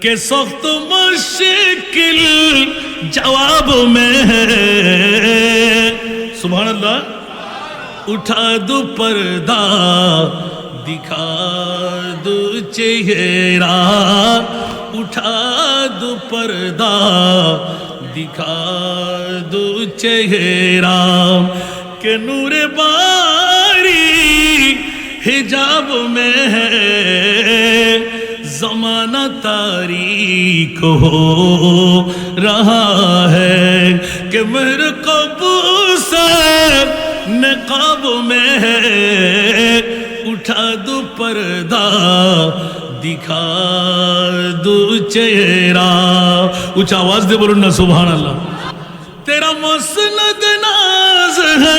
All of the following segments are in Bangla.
کہ سخت مشکل جواب میں ہے سبحان اللہ اٹھا دو پردہ دکھا دو چہرہ اٹھا دو پردہ دکھا دو چہرہ کہ نور باری حجاب میں ہے زمانہ تاریخ ہو، رہا ہے کہ میرے قبو سر نقاب میں ہے اٹھا دو پردہ، دکھا دو چہرہ۔ اچھا آواز دے بولو نا سبحان اللہ تیرا مسند ناز ہے،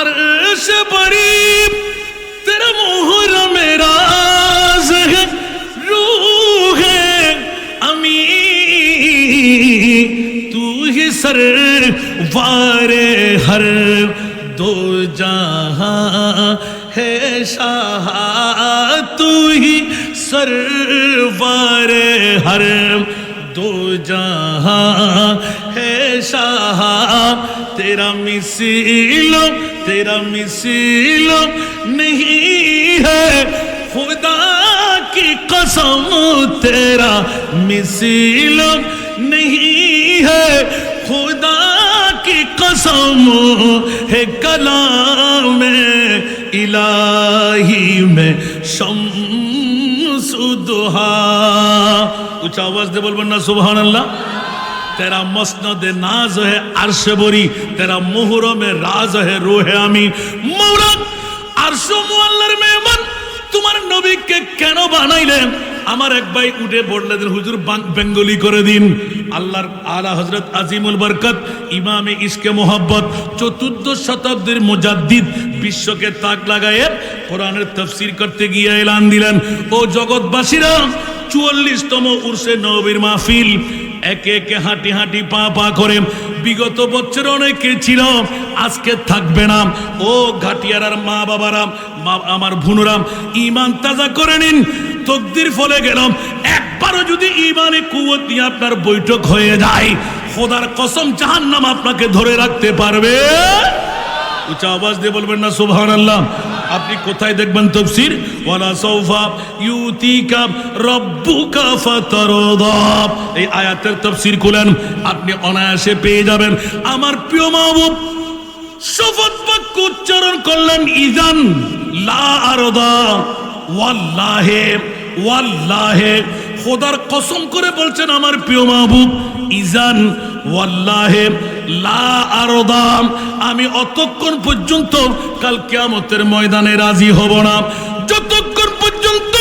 عرش بری۔ تیرا مہرہ ہر دو جہاں ہے شاہ تو ہی سرور ہر دو جہاں ہے شاہ تیرا مسیل تیرا مسیل نہیں ہے خدا کی قسم تیرا مسیل نہیں ہے कसम है कलाम इलाही में शमसुदहा कुछ आवाज दे बोल ना सुबहान अल्लाह तेरा मसनद नाज है अर्श बरी तेरा मोहर में राज है रोह আমি মৌলা আরশ মুআল্লার মেহমান তোমার নবীকে কেন বানাইলেন? আমার এক ভাই উঠে বললেন হুজুর বেঙ্গলি করে দিন। আল্লাহর আলা হজরত আজিমুল বরকত, ইমামে ইসকে মোহাব্বত, চতুর্থ শতাব্দীর মুজাদ্দিদ বিশ্বকে তাক লাগায়ে কোরআনের তফসির করতে গিয়ে এলান দিলেন। ও জগৎবাসীরা, চুয়াল্লিশতম উর্সে নবীর মাহফিল, একে একে হাঁটি হাঁটি পা পা করে, বিগত বছর অনেকে ছিল, আজকে থাকবে না। ও ঘাটিয়ারার মা বাবারাম মা আমার ভুনুরাম ইমান তাজা করে নিন, তকদির ফলে গেলাম। একবারও যদি ইমানে কুয়ত নিয়ে আপনার বৈঠক হয়ে যায়, খোদার কসম জাহান নাম আপনাকে ধরে রাখতে পারবে। উচ্চ আওয়াজ দিয়ে বলবেন না সুবহান আল্লাহ আপনি কোথায় দেখবেন তফসির? ওয়ালা সৌফা ইউতিকা রব্বুকা ফাতারদা এই আয়াতের তফসির খুলেন, আপনি অনায়াসে পেয়ে যাবেন। আমার প্রিয় মাহবুব শপথ বাক্য উচ্চারণ করলেন ইজান লা আরদা ওয়াল্লাহে ওয়াল্লাহে। খোদার কসম করে বলছেন, আমার প্রিয় মাহবুব ইজান ওয়াল্লাহে লা আরদাম আমি অতক্ষণ পর্যন্ত কাল কিয়ামতের ময়দানে রাজি হব না। যতক্ষণ পর্যন্ত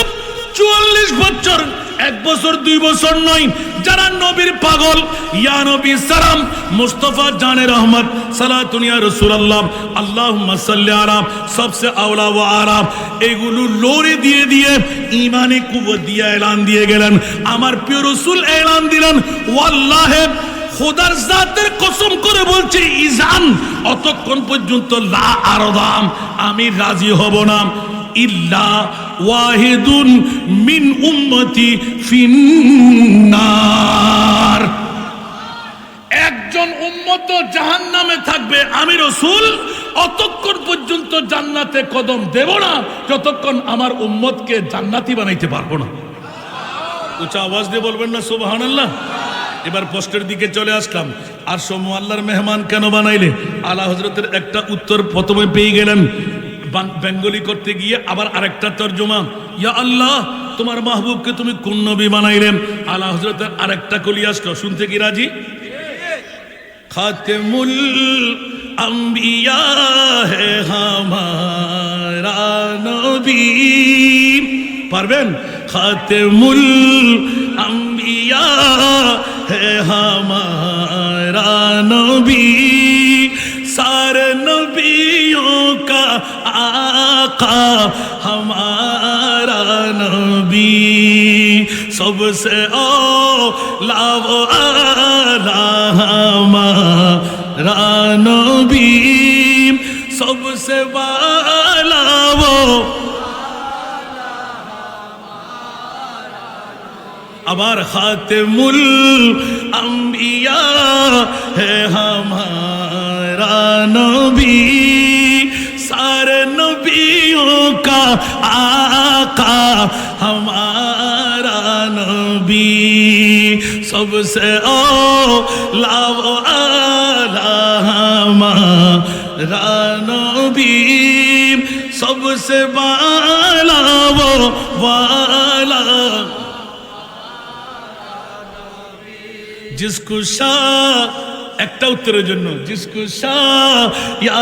চুয়াল্লিশ বছর এক বছর, দুই বছর নয়। যারা নবীর পাগল, ইয়া নবী সালাম, মুস্তফা জানে রহমত সালাতুনিয়া রসুলাল্লাহ আল্লাহ সাল্লি আলা, সবসে আওলা ও আরাম এগুলো লোরে দিয়ে দিয়ে ইমানে কুবত দিয়ে এলান দিয়ে গেলেন। আমার প্রিয় রসুল এলান দিলেন, ওয়াল্লাহে খোদার জাতের কসম করে বলছে, ইজান, অতক্ষণ পর্যন্ত লা আরদাম, আমি রাজি হব না। ইল্লা ওয়াহিদুন মিন উম্মতি ফিন্নার। একজন উম্মত জাহান নামে থাকবে, আমি রসুল, অতক্ষণ পর্যন্ত জান্নাতে কদম দেব না, যতক্ষণ আমার উম্মতকে জান্নাতি বানাইতে পারব না। উঁচা আওয়াজ দিয়ে বলবেন না সুবাহান এবার পোস্টের দিকে চলে আসলাম। আর সমু আল্লাহর মেহমান কেন বানাইলে? আলা হজরতের একটা উত্তর প্রথমে পেয়ে গেলেন বেঙ্গলি করতে গিয়ে আবার আরেকটা তর্জমা। ইয়া আল্লাহ, তোমার মাহবুবকে তুমি কোন নবী বানাইলেন? আল্লাহ হজরতের আরেকটা কলি আসলো। শুনতে কি রাজি? খাতেমুল আম্বিয়া হে নবী। পারবেন? খাতেমুল আম্বিয়া হে হামারা নবী। সার নবী आका हमारा नबी सबसे ओ लाओ आला हमारा नबी सबसे बाला वो আবার খাতেমুল আম্বিয়া হে হামারা নবী सारे नबियों का आका हमारा नबी सबसे ओ लाव आला हमारा नबी सबसे बाला वो वाला जिसको शाह ایک اتر جنو উত্তরের জন্য জিসকু শাহ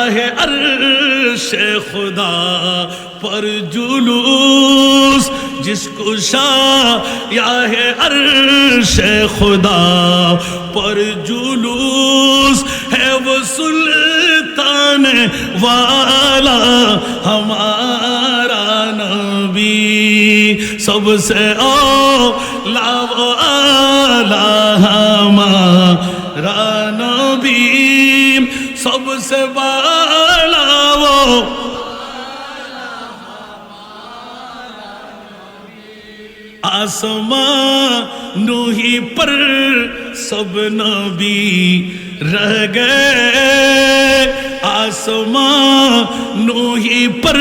হে عرش خدا پر جلوس جس کو شاہ یا ہے عرش خدا پر جلوس ہے وہ سلطان والا ہمارا نبی سب سے او لاو آلہ ہمارا نبی سب سے بالا وہ۔ آسمان نوہی پر سب نبی رہ گئے۔ آسمان نوہی پر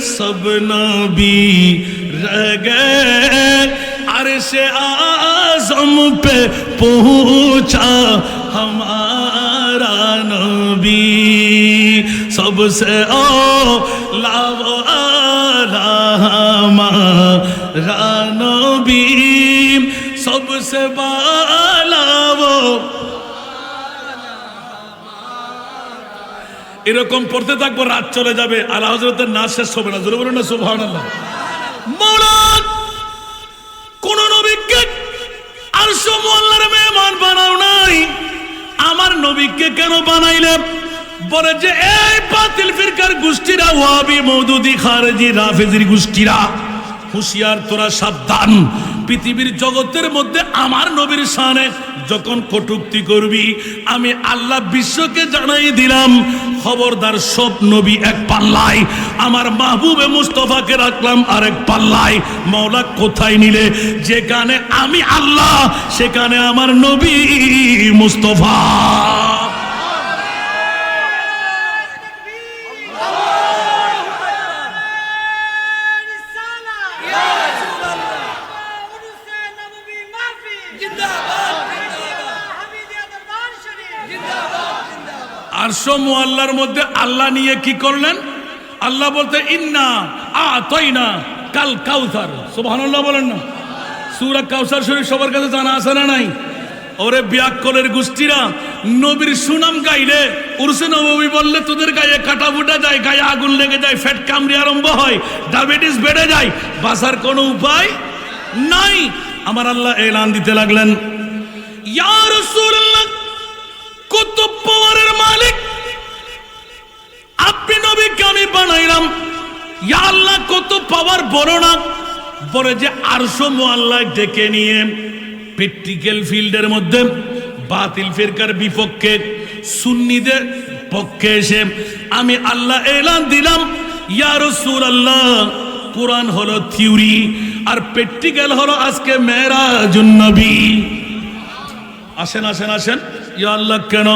سب نبی رہ گئے۔ अर्श आजम पे पहुंचा हमारा नबी सबसे ओ लाव आला हमारा नबी सबसे बाला वो এরকম পড়তে থাকবো রাত চলে যাবে আল্লাহ হজরতের না শেষ হবে না জোরে বলুন না সুবহান আল্লাহ আল্লাহর মেহমান বানাও নাই। আমার নবীকে কেন বানাইলে? বলে যে, এই বাতিল ফিরকার গোষ্ঠীরা, ওয়াবি, মৌদুদি, খারেজি, রাফেজির গোষ্ঠীরা, হুঁশিয়ার তোরা সাবধান। পৃথিবীর জগতের মধ্যে আমার নবীর সানে যখন কটুক্তি করবি, আমি আল্লাহ বিশ্বকে জানাই দিলাম, খবরদার সব নবী এক পাল্লায়, আমার মাহবুবে মুস্তফাকে রাখলাম আর এক পাল্লায় মৌলা কোথায় নিলে? যেখানে আমি আল্লাহ, সেখানে আমার নবী মুস্তফা। আরশো মোয়াল্লার মধ্যে, আল্লাহ নিয়ে কি করলেন? আল্লাহ বলতে, ইন্না আ তৈনা কাল কাউসার। সুবহানাল্লাহ বলেন না। সুরা কাউসার শরীফ সবার কাছে জানা আছে না নাই? ওরে বিয়াক্কলের গোষ্ঠীরা, নবীর সুনাম গাইলে, উরসে নবী বললে, তোদের গায়ে কাটা ফুটা যায়, গায়ে আগুন লেগে যায়, ফ্যাট কামড়ি আরম্ভ হয়, ডায়াবেটিস বেড়ে যায়। বাঁচার কোনো উপায় নাই। আমার আল্লাহ এলান দিতে লাগলেন। কত পাওয়ারের মালিক! আমি বানাইলাম। ইয়া আল্লাহ, কত পাওয়ার বড় না বলে যে আরশো মোয়াল্লাহ ডেকে নিয়ে প্র্যাকটিক্যাল ফিল্ডের মধ্যে বাতিল ফিরকার বিপক্ষে, সুন্নিদের পক্ষে এসে আমি আল্লাহ এলান দিলাম, ইয়া রাসূল আল্লাহ কোরআন হলো থিওরি আর প্র্যাকটিক্যাল হলো আজকে মেরাজুন নবী আসেন আসেন আসেন। ইয়া আল্লাহ, কেন?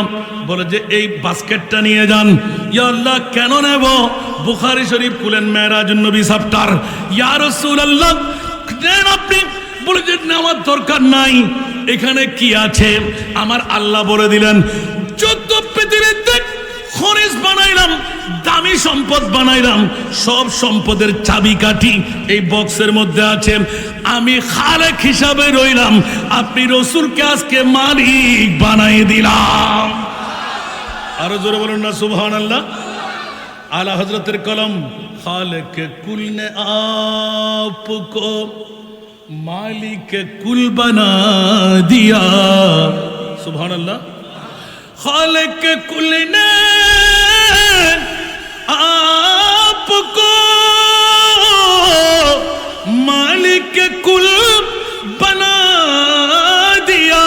বলে যে, এই বাস্কেটটা নিয়ে যান। ইয়া আল্লাহ, কেন নেব? বুখারি শরীফ খুলেন মেরাজ নবী সাপ্টার ইয়া রাসূলুল্লাহ, নেন আপনি। বলে যে, নেওয়ার দরকার নাই। এখানে কি আছে? আমার আল্লাহ বলে দিলেন চোদ্দ পৃথিবীতে খনিজ বানাইলাম, দামি সম্পদ বানাইলাম, সব সম্পদের চাবিকাঠি এই বক্সের মধ্যে আছে। আমি খালেক হিসাবে রইলাম। আপনি রসুলকে আজকে মালিক বানাই দিলাম। আরও জোরে বলুন না সুবহান আল্লাহ আলা হজরতের কলম, খালেক কুল আপকো, মালিক কুল বানা দিয়া। সুবহান আল্লাহ খালেক কুল নে یہ کل بنا دیا۔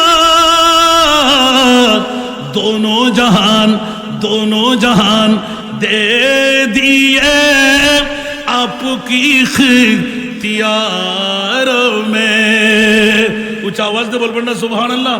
دونوں جہان دونوں جہان دے دیے۔ آپ کی اختیار میں۔ کچھ آواز دے بول پڑنا سبحان اللہ۔